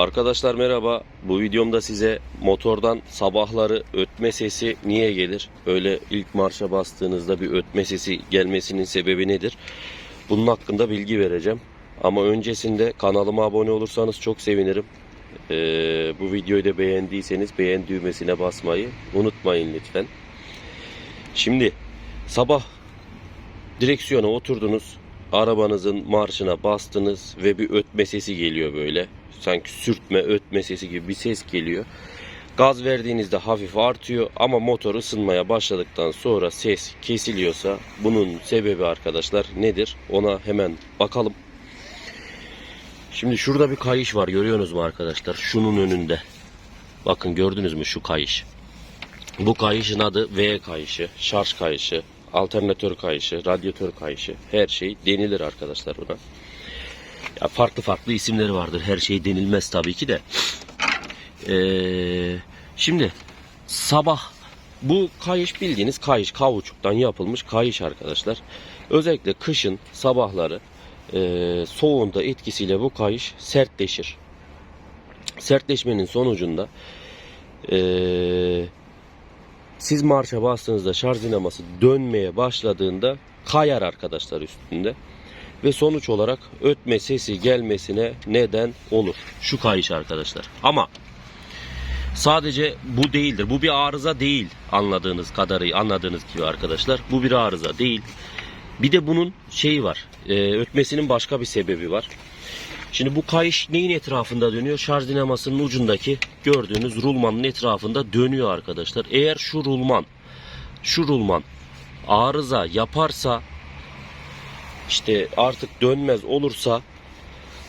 Arkadaşlar merhaba. Bu videomda size motordan sabahları ötme sesi niye gelir? Öyle ilk marşa bastığınızda bir ötme sesi gelmesinin sebebi nedir? Bunun hakkında bilgi vereceğim. Ama öncesinde kanalıma abone olursanız çok sevinirim. Ee, bu videoyu da beğendiyseniz beğen düğmesine basmayı unutmayın lütfen. Şimdi sabah direksiyona oturdunuz. Arabanızın marşına bastınız ve bir ötme sesi geliyor böyle. Sanki sürtme, ötme sesi gibi bir ses geliyor. Gaz verdiğinizde hafif artıyor ama motor ısınmaya başladıktan sonra ses kesiliyorsa bunun sebebi arkadaşlar nedir? Ona hemen bakalım. Şimdi şurada bir kayış var görüyorsunuz mu arkadaşlar? Şunun önünde. Bakın gördünüz mü şu kayış? Bu kayışın adı V kayışı, şarj kayışı, alternatör kayışı, radyatör kayışı her şey denilir arkadaşlar buna. Ya farklı farklı isimleri vardır. Her şey denilmez tabii ki de. Ee, şimdi sabah bu kayış bildiğiniz kayış kauçuktan yapılmış kayış arkadaşlar. Özellikle kışın sabahları e, soğuğunda etkisiyle bu kayış sertleşir. Sertleşmenin sonucunda e, siz marşa bastığınızda şarj dinaması dönmeye başladığında kayar arkadaşlar üstünde ve sonuç olarak ötme sesi gelmesine neden olur. Şu kayış arkadaşlar. Ama sadece bu değildir. Bu bir arıza değil anladığınız kadarıyla anladığınız gibi arkadaşlar. Bu bir arıza değil. Bir de bunun şeyi var. e, ötmesinin başka bir sebebi var. Şimdi bu kayış neyin etrafında dönüyor? Şarj dinamasının ucundaki gördüğünüz rulmanın etrafında dönüyor arkadaşlar. Eğer şu rulman şu rulman arıza yaparsa işte artık dönmez olursa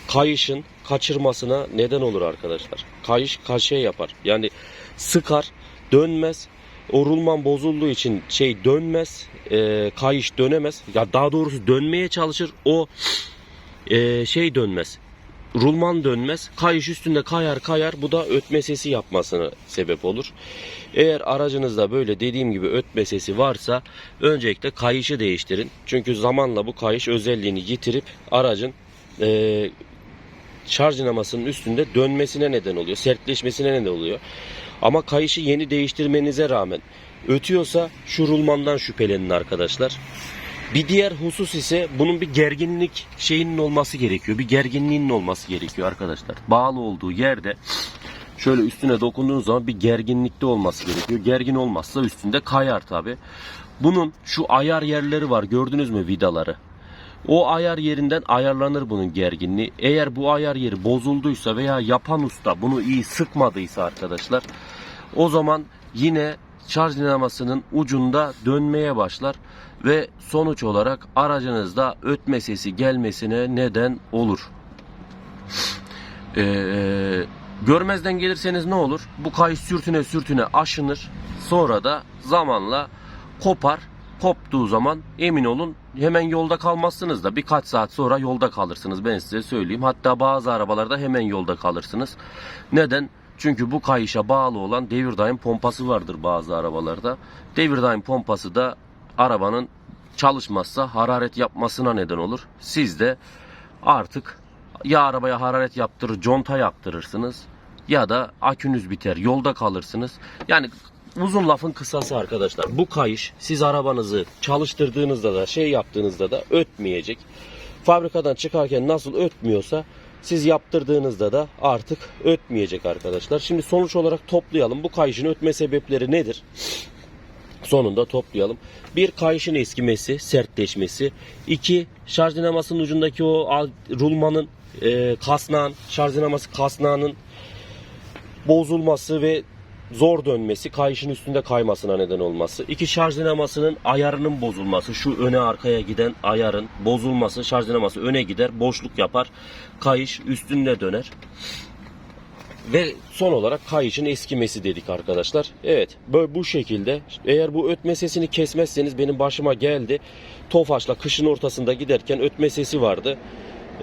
kayışın kaçırmasına neden olur arkadaşlar. Kayış kaşe yapar. Yani sıkar, dönmez. O rulman bozulduğu için şey dönmez, e, kayış dönemez. Ya daha doğrusu dönmeye çalışır. O e, şey dönmez. Rulman dönmez. Kayış üstünde kayar kayar. Bu da ötme sesi yapmasına sebep olur. Eğer aracınızda böyle dediğim gibi ötme sesi varsa öncelikle kayışı değiştirin. Çünkü zamanla bu kayış özelliğini yitirip aracın e, şarj dinamasının üstünde dönmesine neden oluyor. Sertleşmesine neden oluyor. Ama kayışı yeni değiştirmenize rağmen ötüyorsa şu rulmandan şüphelenin arkadaşlar. Bir diğer husus ise bunun bir gerginlik şeyinin olması gerekiyor. Bir gerginliğinin olması gerekiyor arkadaşlar. Bağlı olduğu yerde şöyle üstüne dokunduğunuz zaman bir gerginlikte olması gerekiyor. Gergin olmazsa üstünde kayar tabi. Bunun şu ayar yerleri var gördünüz mü vidaları? O ayar yerinden ayarlanır bunun gerginliği. Eğer bu ayar yeri bozulduysa veya yapan usta bunu iyi sıkmadıysa arkadaşlar o zaman yine şarj dinamasının ucunda dönmeye başlar ve sonuç olarak aracınızda ötme sesi gelmesine neden olur. Ee, görmezden gelirseniz ne olur? Bu kayış sürtüne sürtüne aşınır. Sonra da zamanla kopar. Koptuğu zaman emin olun hemen yolda kalmazsınız da birkaç saat sonra yolda kalırsınız ben size söyleyeyim. Hatta bazı arabalarda hemen yolda kalırsınız. Neden? Çünkü bu kayışa bağlı olan devir daim pompası vardır bazı arabalarda. Devir daim pompası da arabanın çalışmazsa hararet yapmasına neden olur. Siz de artık ya arabaya hararet yaptırır, conta yaptırırsınız ya da akünüz biter, yolda kalırsınız. Yani uzun lafın kısası arkadaşlar. Bu kayış siz arabanızı çalıştırdığınızda da şey yaptığınızda da ötmeyecek. Fabrikadan çıkarken nasıl ötmüyorsa siz yaptırdığınızda da artık ötmeyecek arkadaşlar. Şimdi sonuç olarak toplayalım. Bu kayışın ötme sebepleri nedir? Sonunda toplayalım. Bir kayışın eskimesi, sertleşmesi. iki şarj dinamasının ucundaki o rulmanın e, kasnağın, şarj dinaması kasnağının bozulması ve zor dönmesi, kayışın üstünde kaymasına neden olması. İki şarj dinamasının ayarının bozulması, şu öne arkaya giden ayarın bozulması, şarj dinaması öne gider, boşluk yapar, kayış üstünde döner. Ve son olarak kayışın eskimesi dedik arkadaşlar. Evet böyle bu şekilde eğer bu ötme sesini kesmezseniz benim başıma geldi. Tofaş'la kışın ortasında giderken ötme sesi vardı.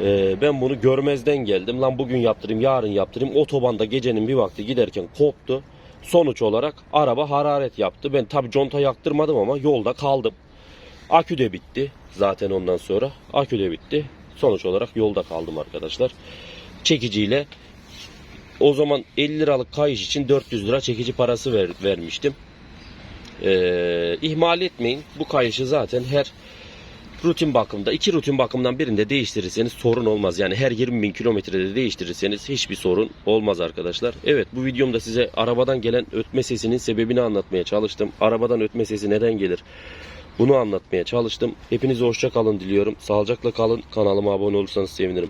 Ee, ben bunu görmezden geldim. Lan bugün yaptırayım yarın yaptırayım. Otobanda gecenin bir vakti giderken koptu. Sonuç olarak araba hararet yaptı. Ben tabi conta yaktırmadım ama yolda kaldım. Akü de bitti zaten ondan sonra. Akü de bitti. Sonuç olarak yolda kaldım arkadaşlar. Çekiciyle O zaman 50 liralık kayış için 400 lira çekici parası ver, vermiştim. Ee, ihmal etmeyin. Bu kayışı zaten her rutin bakımda, iki rutin bakımdan birinde değiştirirseniz sorun olmaz. Yani her 20 bin kilometrede değiştirirseniz hiçbir sorun olmaz arkadaşlar. Evet bu videomda size arabadan gelen ötme sesinin sebebini anlatmaya çalıştım. Arabadan ötme sesi neden gelir? Bunu anlatmaya çalıştım. Hepinize hoşça kalın diliyorum. Sağlıcakla kalın. Kanalıma abone olursanız sevinirim.